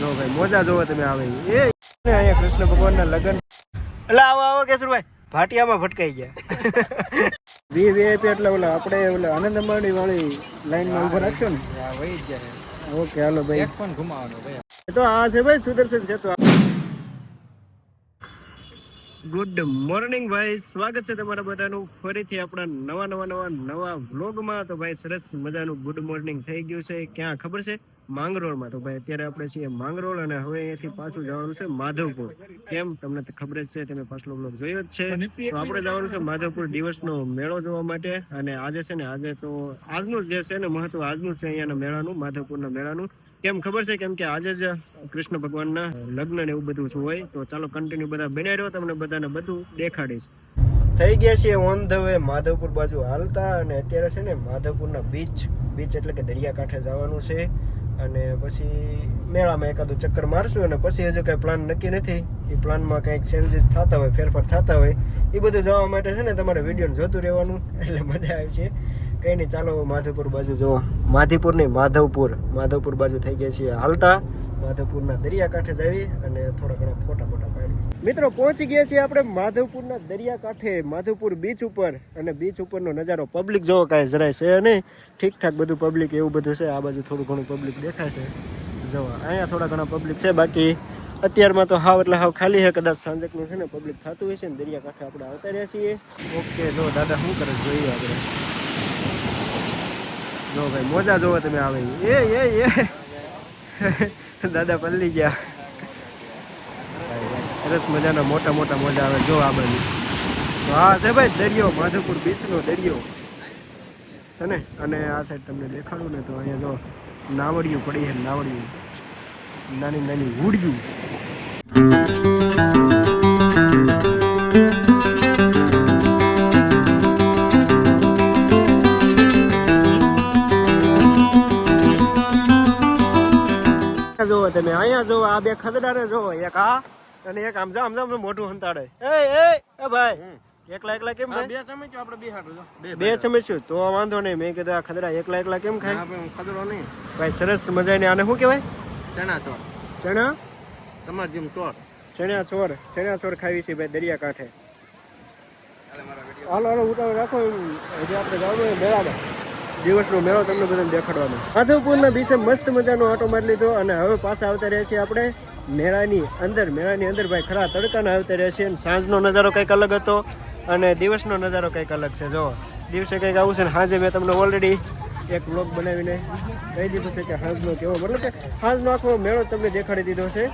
જો ભાઈ મોજા જોવો તમે આવે એ અહીંયા કૃષ્ણ ભગવાનના લગ્ન. એટલે આવો આવો કેશુરભાઈ ભાટિયામાં ભટકાઈ ગયા. વી વીઆઈપી એટલે ઓલા આપણે ઓલા આનંદ અંબાણી વાળી લાઈનમાં ઊભા રાખશો ને? વહી ઓકે હાલો ભાઈ. એક પણ ઘુમાવાનો ભાઈ. તો આ છે ભાઈ સુદર્શન છે તો ગુડ મોર્નિંગ ભાઈ સ્વાગત છે તમારા બધાનું. ફરીથી આપણા નવા નવા નવા નવા વ્લોગમાં તો ભાઈ સરસ મજાનું ગુડ મોર્નિંગ થઈ ગયું છે. ક્યાં ખબર છે? માંગરોળમાં. તો ભાઈ, અત્યારે આપણે છીએ માંગરોળ અને હવે અહીંયાથી પાછું જવાનું છે માધવપુર. કેમ? તમને ખબર જ છે, તમે પાછલો વ્લોગ જોયો જ છે. તો આપણે જવાનું છે માધવપુર દિવસનો મેળો જોવા માટે. અને આજે છે ને, આજે તો આજનું જે છે ને મહત્વ, આજનું છે અહીંયાના મેળાનું, માધવપુરના મેળાનું. કેમ ખબર છે? કેમ કે આજે જ કૃષ્ણ ભગવાનના લગ્ન ને એવું બધું હોય. તો ચાલો કન્ટિન્યુ બધા બન્યા રહ્યો, તમને બધાને બધું દેખાડીશ. થઈ ગયા છીએ ઓન ધ વે માધવપુર બાજુ હાલતા. અને અત્યારે છે ને, માધવપુરના બીચ બીચ એટલે કે દરિયાકાંઠે જવાનું છે. અને પછી મેળામાં એકાદું ચક્કર મારશું અને પછી હજુ કાંઈ પ્લાન નક્કી નથી. એ પ્લાનમાં કંઈક ચેન્જીસ થતા હોય, ફેરફાર થતા હોય, એ બધું જવા માટે છે ને તમારે વિડીયોને જોતું રહેવાનું, એટલે મજા આવે છે. કંઈ નહીં, ચાલો માધવપુર બાજુ જુઓ. માધીપુર નહીં માધવપુર. માધવપુર બાજુ થઈ ગયા છીએ હાલતા. માધવપુરના દરિયાકાંઠે જઈએ અને થોડા ઘણા ફોટા મોટા પાડી મિત્રો, પહોંચી ગયા છીએ આપણે માધવપુરના દરિયાકાંઠે, માધવપુર બીચ ઉપર. અને બીચ ઉપરનો નજારો પબ્લિક જોવો કાંઈ જરાય છે નહીં. ઠીકઠાક બધું પબ્લિક એવું બધું છે. આ બાજુ થોડું ઘણું પબ્લિક દેખાય છે જોવા, અહીંયા થોડા ઘણા પબ્લિક છે. બાકી અત્યારમાં તો હાવ એટલે હાવ ખાલી છે. કદાચ સાંજકનું છે ને પબ્લિક થતું હોય છે ને દરિયાકાંઠે આપણે આવતા રહ્યા છીએ. ઓકે, જો દાદા શું કરે જોઈએ આપણે. જો ભાઈ, મોજા જોવો તમે આવે. એ એ એ. દાદા પલ્લી ગયા. સરસ મજાના મોટા મોટા મોજા આવે જો આ બાજુ. હા છે ભાઈ દરિયો, માધવપુર બીચનો દરિયો. છે ને? અને આ સાઈડ તમને દેખાડું ને તો અહીંયા જો નાવડિયું પડી છે, નાવડિયું. નાની નાની હુડિયું. આ ખદડાને જોવો એક આ અને એક આમ જા આમ જા મોઢું હંતાડે. એ એ એ ભાઈ એકલા એકલા કેમ ભાઈ બે છો આપણે બે હાટો છો બે સમસ્યું તો વાંધો નહીં. મેં કીધું આ ખદડા એકલા એકલા કેમ ખાય? આપણે ખદડો નહીં. ભાઈ સરસ મજાની આને શું કહેવાય? ચણા ચોર. ચણા? તમાર જેમ ચોર. ચણ્યા ચોર ચણ્યા ચોર ખાવી છે ભાઈ દરિયા કાંઠે. હાલો હાલો ઉતાવળ રાખો હજી આપણે જવાનું મેળામાં. દિવસનો મેળો તમને બધાને દેખાડવાનો. માધવપુરના બીચે મસ્ત મજાનો આટો મારી લીધો અને હવે પાછા આવતા રહ્યા છીએ આપણે મેળાની અંદર. મેળાની અંદર ભાઈ ખરા તડકાના આવતા રહ્યા છીએ અને સાંજનો નજારો કંઈક અલગ હતો અને દિવસનો નજારો કંઈક અલગ છે. જો દિવસે કંઈક આવું છે ને સાંજે મેં તમને ઓલરેડી એક બ્લોગ બનાવીને કહી દીધું છે કે સાંજનો કેવો, મતલબ કે સાંજનો આખો મેળો તમને દેખાડી દીધો છે.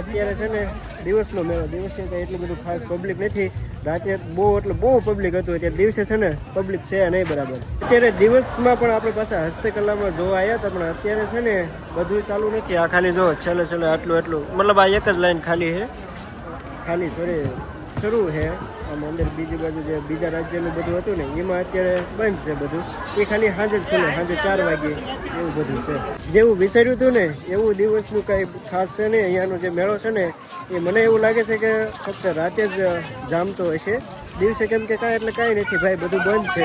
અત્યારે છે ને દિવસનો મેળો, દિવસે તો એટલું બધું ખાસ પબ્લિક નથી. રાતે બહુ, એટલે બહુ પબ્લિક હતું, અત્યારે દિવસે છે ને પબ્લિક છે નહીં બરાબર. અત્યારે દિવસમાં પણ આપણે પાસે હસ્તકલામાં જોવા આવ્યા હતા, પણ અત્યારે છે ને બધું ચાલુ નથી. આ ખાલી જો છેલ્લે છેલ્લે આટલું આટલું મતલબ આ એક જ લાઈન ખાલી છે. ખાલી સોરી શરૂ છે. આમ અંદર બીજી બાજુ જે બીજા રાજ્યનું બધું હતું ને, એમાં અત્યારે બંધ છે બધું. એ ખાલી સાંજે જ ખુલે, સાંજે ચાર વાગે એવું બધું છે. જેવું વિચાર્યું હતું ને, એવું દિવસનું કાંઈ ખાસ છે ને, અહીંયાનો જે મેળો છે ને, એ મને એવું લાગે છે કે ફક્ત રાતે જ જામતો હશે. દિવસે કેમ કે કાંઈ એટલે કાંઈ નથી, ભાઈ, બધું બંધ છે.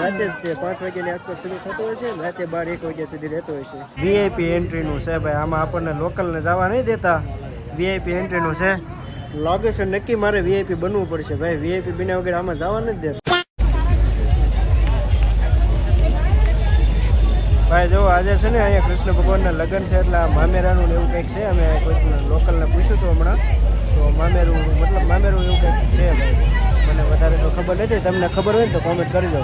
રાતે જ તે પાંચ વાગ્યાની આસપાસ શરૂ થતો હોય છે રાતે બાર, એક વાગ્યા સુધી રહેતો હોય છે. વીઆઈપી એન્ટ્રીનું છે, ભાઈ, આમાં આપણને લોકલને જવા નહીં દેતા. વીઆઈપી એન્ટ્રીનું છે. લાગે છે નક્કી મારે વીઆઈપી બનવું પડશે. ભાઈ વીઆઈપી બન્યા વગર આમાં જવા નથી. દે ભાઈ, જો આજે છે ને અહીંયા કૃષ્ણ ભગવાનના લગ્ન છે, એટલે આ મામેરાનું એવું કંઈક છે. અમે કોઈ લોકલને પૂછ્યું હતું હમણાં. તો મામેરું, મતલબ મામેરું એવું કંઈક છે, ભાઈ. મને વધારે તો ખબર નથી. તમને ખબર હોય ને તો કોમેન્ટ કરી દો.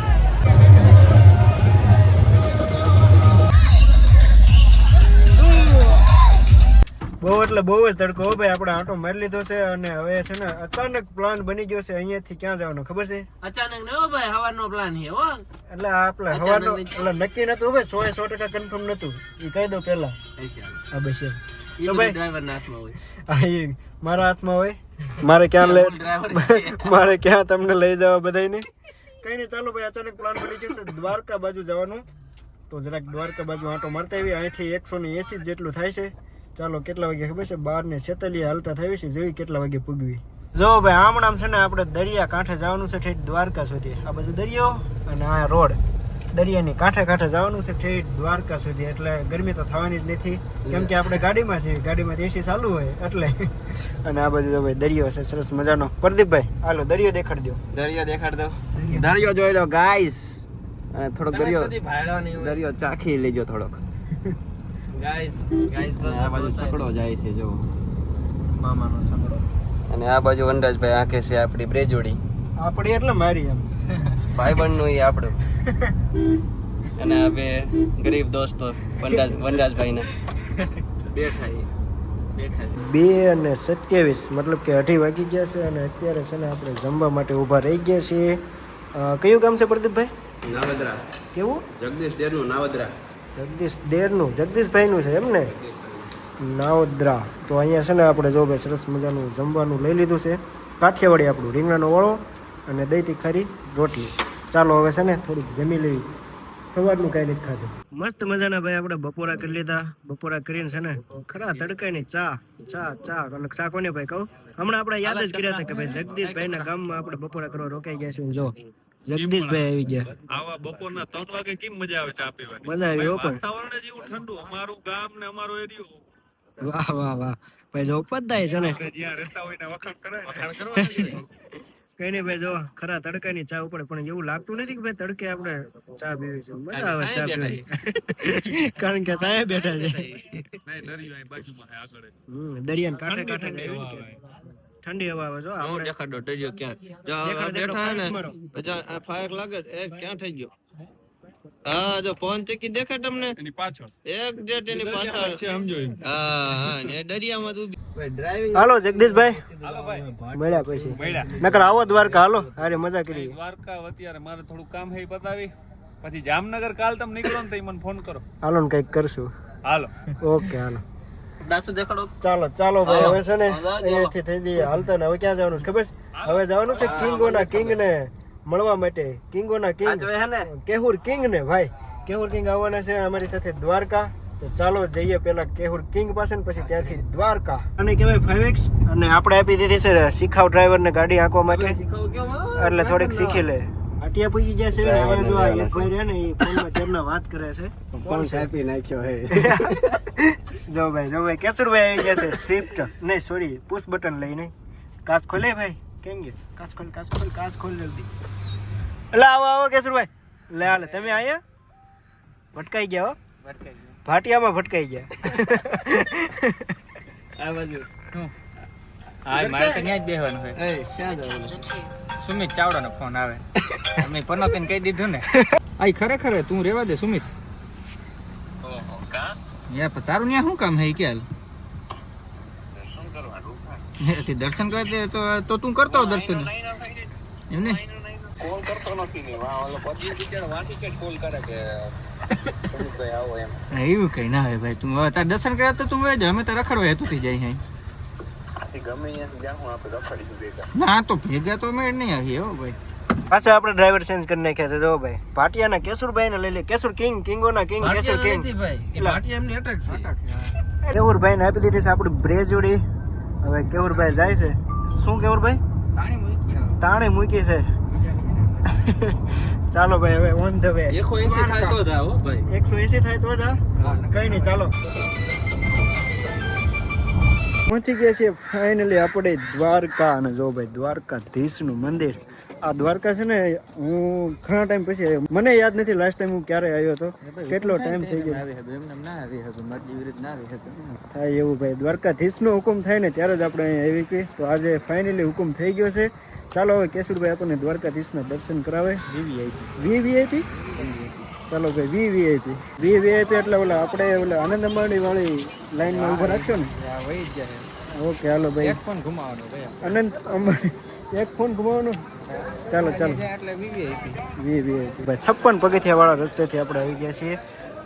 બહુ એટલે બહુ જ તડકો ભાઈ આપણે આટો મારી લીધો છે અને હવે છે ને અચાનક પ્લાન બની ગયો છે. અહીંયાથી ક્યાં જવાનો ખબર છે? અચાનક ને હો ભાઈ હવાનો પ્લાન છે હો. એટલે આપણે હવાનો એટલે નક્કી નતું હવે 100 100 ટકા કન્ફર્મ નતું. એ કહી દો પહેલા. હા બસ એ તો ભાઈ- ડ્રાઈવર ના હાથમાં હોય. આ મારા હાથમાં હોય. મારે ક્યાં લે મારે ક્યાં તમને લઈ જવા બધાને કઈ નહીં ચાલો ભાઈ અચાનક પ્લાન બની ગયો છે. દ્વારકા બાજુ જવાનું. તો જરાક દ્વારકા બાજુ આંટો મારતા આવી અહીંથી એકસો ને એસી જેટલું થાય છે. ચાલો કેટલા વાગે ખબર છે? બાર ને છેતાલીસ હાલતા થઈ છે જોઈ કેટલા વાગે પૂગવી. જો ભાઈ આમણામ છે ને આપણે દરિયા કાંઠે જવાનું છે ઠેઠ દ્વારકા સુધી. આ બાજુ દરિયો અને આ રોડ. દરિયાની કાંઠે કાંઠે જવાનું છે ઠેઠ દ્વારકા સુધી. એટલે ગરમી તો થવાની જ નથી. કેમ કે આપણે ગાડીમાં છીએ. ગાડીમાં એસી ચાલુ હોય એટલે. અને આ બાજુ ભાઈ દરિયો છે. સરસ મજાનો. પ્રદીપભાઈ હાલો દરિયો દેખાડી દો દરિયો દેખાડ દો. દરિયો. જોઈ લો ગાઈસ. અને થોડોક દરિયો. દરિયો ચાખી લેજો થોડોક. Guys તો આ બાજુ સકડો જાય છે જો. મામાનો છકડો. અને આ બાજુ વનરાજભાઈ આંખે છે આપણી બ્રેજોડી. આપણી એટલે મારી એમ. ભાઈબંધનું આપણું. અને આ બે ગરીબ દોસ્તો વનરાજ વનરાજભાઈ ના બેઠા. બે અને સત્યાવીસ મતલબ કે અઢી વાગી ગયા છે અને અત્યારે છે ને આપણે જમવા માટે ઊભા રહી ગયા છીએ. કયું ગામ છે પ્રદીપભાઈ? નાવદરા. કેવું? જગદીશ ડેરનું નાવદરા. જગદીશ દેરનું, જગદીશભાઈનું છે એમ ને નાવદ્રા. તો અહીંયા છે ને આપણે જો ભાઈ સરસ મજાનું જમવાનું લઈ લીધું છે. કાઠિયાવાડી આપણું, રીંગણાનો વળો અને દહીંથી ખારી રોટલી. ચાલો હવે છે ને થોડુંક જમી લેવી સવારનું કાંઈ નથી ખાધું. મસ્ત મજાના ભાઈ આપણે બપોરા કરી લીધા. બપોરા કરીને છે ને ખરા તડકાની ચા ચા ચા. અને ચા કોને ભાઈ કહું? હમણાં આપણે યાદ જ કર્યા હતા કે ભાઈ જગદીશભાઈના ગામમાં આપણે બપોરા કરવા રોકાઈ ગયા છું જો જગદીશભાઈ આવી ગયા. આવા બપોરના ત્રણ વાગે કેમ મજા આવે ચા પીવાની? મજા આવી હો પણ. વાતાવરણ જ એવું ઠંડુ. અમારું ગામ ને અમારો એરિયો. વાહ વાહ વાહ. ભાઈ જો ઉપદાય છે ને. જ્યાં રહેતા હોય ને વખાણ કરે વખાણ કરવા કઈ નઈ ભાઈ જો ખરા તડકાની ચા ઉપર પણ એવું લાગતું નથી કે ભાઈ તડકે આપણે ચા પીવી છે. મજા આવે ચા પીવી કારણ કે ચા બેઠા છે. નહીં દરિયો બાજુમાં આગળ. જ. કાંઠે કાંઠે ઠંડી હવા આવે. જો હું આપણે. દેખાડો દરિયો ક્યાં જો બેઠા ને પછી આ ફાયર લાગે એ ક્યાં થઈ ગયો? હા? જો પવન ચક્કી દેખાય તમને? એની પાછળ. એક ડેટ એની પાછળ. છે સમજો હા હા ને દરિયામાં તું હાલો જગદીશભાઈ. હાલો ભાઈ. મળ્યા પછી. મળ્યા. નકર આવો દ્વારકા હાલો અરે મજા કરી દ્વારકા અત્યારે મારે થોડું કામ હે બતાવી. પછી જામનગર કાલ તમે નીકળો ને તો મને ફોન કરો. હાલો ને કંઈક કરશું. હાલો. ઓકે હાલો. દેખાડો. ચાલો ચાલો ભાઈ હવે છે ને અહીંયાથી થઈ જઈએ. હાલતા ને હવે ક્યાં જવાનું છે ખબર છે? હવે જવાનું છે કિંગોના કિંગ ને મળવા માટે. કિંગોના કિંગ. કેહુર કિંગ ને? ભાઈ. કેહુર કિંગ આવવાના છે અમારી સાથે દ્વારકા. તો ચાલો જઈએ પેલા કેહુર કિંગ પાસે ને પછી ત્યાંથી દ્વારકા. અને કહેવાય ફાઈવ એક્સ અને આપણે આપી દીધી છે શીખાવ ડ્રાઈવર ને ગાડી આંકવા માટે. એટલે થોડીક શીખી લે. આટિયા ઉઈ ગયા છે ને હવે જો આ એક ભાઈ રહે ને એ ફોનમાં ચેરના વાત કરે છે. ફોન કાપી નાખ્યો હે. જો ભાઈ જો ભાઈ કેશુરભાઈ આવી ગયા છે સ્વિફ્ટ નહીં સોરી પુશ બટન લઈને. કાચ ખોલે ભાઈ? કેમ કે? કાચ ખોલ કાચ ખોલ કાચ ખોલ જલ્દી. એટલે આવો આવો કેશુરભાઈ લે હાલે તમે આયા ભટકાઈ ગયા હો. ભાટિયામાં ભટકાઈ ગયા. આ બાજુ. હા મારે તો ત્યાં જ બેહવાનું હોય. સુમિત ચાવડાનો ફોન આવે. અમે પનોતીને કહી દીધું ને. આ ખરેખર તું રેવા દે સુમિત. યાર તારું ત્યાં શું કામ હે ઈ હાલ હે, દર્શન કરવા દે તો તો તું કરતો હોવ દર્શન. એમને? કોલ કરતો નથી ને કે કોલ કરે કે એવું કઈ ના હોય ભાઈ તું હવે તાર દર્શન કર્યા તો તું અમે તો રખડવા હેતુ થઈ જાય અહીં આથી ગમે ત્યાંથી જાઉં આપણે રખડીશું ભેગા ના તો ભેગા તો મેળ નહીં આવી હો ભાઈ. પાછા આપણે ડ્રાઈવર ચેન્જ કરી નાખ્યા છે જો ભાઈ. પાટિયાના કેસુરભાઈ ને લઈ લે કેસુર કિંગ કિંગોના કિંગ કેસુર કિંગ. કેવુરભાઈ ને આપી દીધી છે આપણી બ્રેજુડી હવે કેવુરભાઈ જાય છે. શું કેવુરભાઈ તાણે મૂકી છે. ચાલો ભાઈ હવે ઓન ધ વે એકો એસી થાય તો જ આવો ભાઈ. એકસો એસી થાય તો જા કઈ નહીં ચાલો. પહોંચી ગયા છીએ ફાઇનલી આપણે દ્વારકા અને જો ભાઈ દ્વારકાધીશનું મંદિર. આ દ્વારકા છે ને હું ઘણા ટાઈમ પછી આવ્યો. મને યાદ નથી લાસ્ટ ટાઈમ હું ક્યારે આવ્યો હતો. કેટલો ટાઈમ થઈ ગયો? થાય એવું ભાઈ. દ્વારકાધીશનો હુકમ થાય ને ત્યારે જ આપણે અહીં આવી ગઈ તો આજે ફાઇનલી હુકમ થઈ ગયો છે. ચાલો હવે કેશુરભાઈ આપણને દ્વારકાધીશના દર્શન કરાવે. વી વીઆઈપી ચાલો ભાઈ વી વીવીઆઈપી વી વીઆઈપી એટલે ઓલા આપણે ઓલા આનંદ અંબાણી વાળી લાઈનમાં ઊભા રાખશો ને? વહી ઓકે હાલો ભાઈ. એક ફોન ઘુમાવાનો ભાઈ અનંત અંબાણી એક ફોન ઘુમાવવાનો ચાલો ચાલો. એટલે વી વી ભાઈ છપ્પન પગથિયા વાળા રસ્તેથી આપણે આવી ગયા છીએ.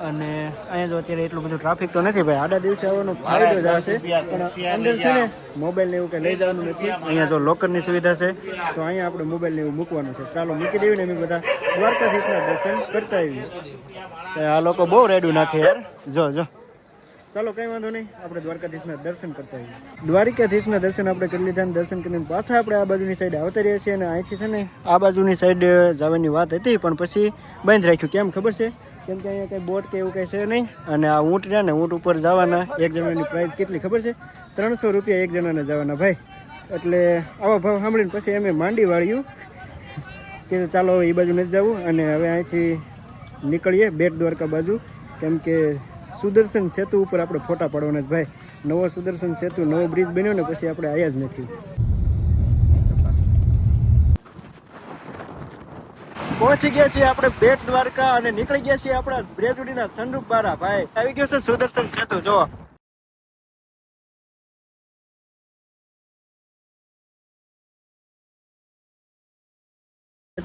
અને અહીંયા જો અત્યારે એટલું બધું ટ્રાફિક તો નથી ભાઈ. આડા દિવસે આવવાનો ફાયદો જ હશે પણ અંદર છે ને મોબાઈલ ને એવું કંઈ લઈ જવાનું નથી. અહીંયા જો લોકરની સુવિધા છે તો અહીંયા આપણે મોબાઈલ ને એવું મૂકવાનું છે. ચાલો મૂકી દેવી ને અમે બધા દ્વારકાધીશના દર્શન કરતા આવીએ. આ લોકો બહુ રેડું નાખે યાર. જો જો. ચાલો, કંઈ વાંધો નહીં. આપણે દ્વારકાધીશના દર્શન કરતા હોઈએ. દ્વારકાધીશના દર્શન આપણે કરી લીધા દર્શન કરીને પાછા આપણે આ બાજુની સાઈડ આવતા રહીએ છીએ અને અહીંથી છે ને આ બાજુની સાઈડ જવાની વાત હતી, પણ પછી બંધ રાખ્યું. કેમ ખબર છે? કેમ કે અહીંયા કંઈ બોટ કે એવું કંઈ છે નહીં. અને આ ઊંટ રહ્યા ને, ઊંટ ઉપર જવાના એક જણાની પ્રાઇસ કેટલી ખબર છે? ત્રણસો રૂપિયા એક જણાને જવાના ભાઈ. એટલે આવા ભાવ સાંભળીને પછી અમે માંડી વાળ્યું કે ચાલો એ બાજુ નથી જવું. અને હવે અહીંથી નીકળીએ બેટ દ્વારકા બાજુ. કેમ કે સુદર્શન સેતુ ઉપર આપણે ફોટા પાડવાના છે. ભાઈ, નવો સુદર્શન સેતુ, નવો બ્રિજ બન્યો ને પછી આપણે આયા જ નથી. પહોંચી ગયા છીએ આપણે બેટ દ્વારકા અને નીકળી ગયા છીએ આપણા બ્રેજુડીના સનરૂપ બારા. ભાઈ, આવી ગયો છે સુદર્શન સેતુ જો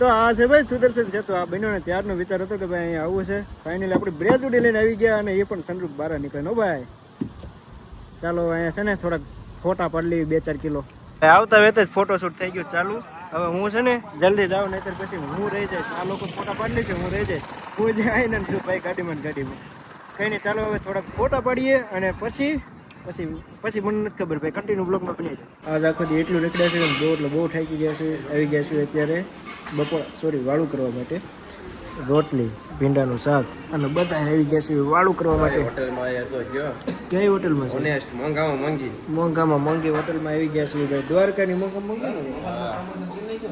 તો આ છે ભાઈ સુદર્શન છે. તો આ બન્યો ને ત્યારનો વિચાર હતો કે ભાઈ અહીંયા આવું છે. ફાઇનલી આપણે બ્રેજ ઉડી લઈને આવી ગયા અને એ પણ સનરૂપ બહાર નીકળે. નો ભાઈ? ચાલો અહીંયા છે ને થોડાક ફોટા પાડી લઈએ બે ચાર કિલો. આવતા વેત જ ફોટોશૂટ થઈ ગયું ચાલુ. હવે હું છે ને જલ્દી જાઉં નહીતર પછી હું રહી જઈશ. આ લોકો ફોટા પાડી લેશે હું રહી જઈશ. હું જે આવીને છું ભાઈ ગાડીમાં ગાડીમાં. કઈ નહીં ચાલો હવે થોડાક ફોટા પાડીએ અને પછી પછી પછી મને નથી ખબર. ભાઈ કન્ટિન્યુ બ્લોગમાં બની જાય આજ આખો દી એટલું નીકળ્યા છે બહુ એટલે બહુ થાકી ગયા છે. આવી ગયા છું અત્યારે. બપોર સોરી વાળું કરવા માટે. રોટલી ભીંડાનું શાક અને બધા હેવી ગેસ વાળું કરવા માટે. હોટલમાં કઈ હોટલમાં છે? મોંઘામાં મોંઘી. મોંઘામાં મોંઘી હોટલમાં આવી ગયા ભાઈ દ્વારકાની મોંઘા મોંઘી?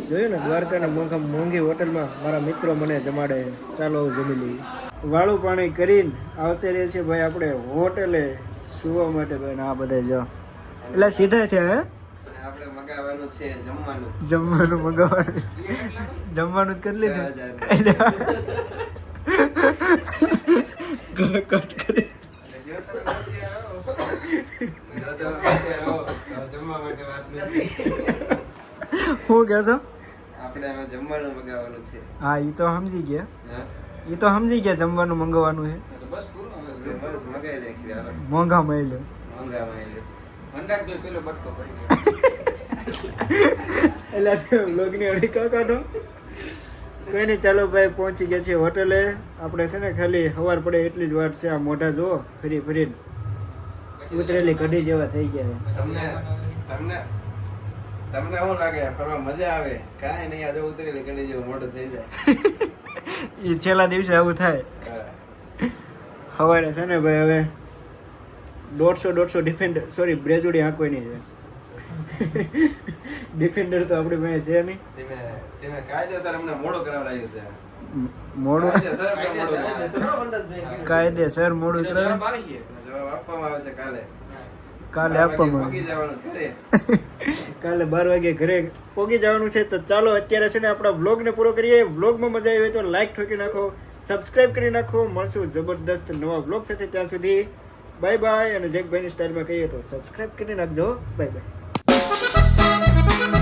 જોયું ને દ્વારકાની મોંઘામાં મોંઘી હોટલમાં મારા મિત્રો મને જમાડે ચાલો જમી લઈએ. વાળું પાણી કરીને આવતે રહે છીએ ભાઈ આપણે હોટલે સુવા માટે ભાઈ આ બધા જો. એટલે સીધા થયા હે? છે જમવાનું. મગાવવાનું. જમવાનું જ કરી લીધું કટ કરી. હું કહે છો? આપણે જમવાનું મગાવવાનું છે. હા એ તો સમજી ગયા. એ તો સમજી ગયા જમવાનું મંગાવવાનું છે. મોંઘા નાખ્યું હાલો મોંઘા મળી લે મંડાક પેલો બટકો ભરી એટલે લોગની અડી કા કાઢો. કઈ નહીં ચાલો ભાઈ પહોંચી ગયા છે હોટલે. આપણે છે ને ખાલી સવાર પડે એટલી જ વાત છે આ મોઢા જુઓ ફરી ફરીને. ઉતરેલી કઢી જેવા થઈ ગયા તમને તમને તમને શું લાગે? ફરવા મજા આવે? કાંઈ નહીં આજે ઉતરેલી કઢી જેવું મોઢું થઈ જાય. એ છેલ્લા દિવસે આવું થાય. સવારે છે ને ભાઈ હવે દોઢસો દોઢસો ડિફેન્ડર સોરી બ્રેજુડી આંકવાની છે. ડિફેન્ડર તો આપણી પાસે છે નહીં. તમે તમે કાયદેસર અમને મોડું કરાવડાયો છે. મોડું? કાયદેસર મોડું જવાબ આપવામાં આવશે કાલે. કાલે આપવામાં કાલે બાર વાગે ઘરે પોગી જવાનું છે. તો ચાલો અત્યારે છે ને આપણા વ્લોગને પૂરો કરીએ. વ્લોગમાં મજા આવી હોય તો લાઈક ઠોકી નાખો સબસ્ક્રાઇબ કરી નાખો. મળશું જબરદસ્ત નવા વ્લોગ સાથે ત્યાં સુધી. બાય બાય અને જેકભાઈની સ્ટાઇલમાં કહીએ તો સબસ્ક્રાઇબ કરી નાખજો. Bye bye Thank you.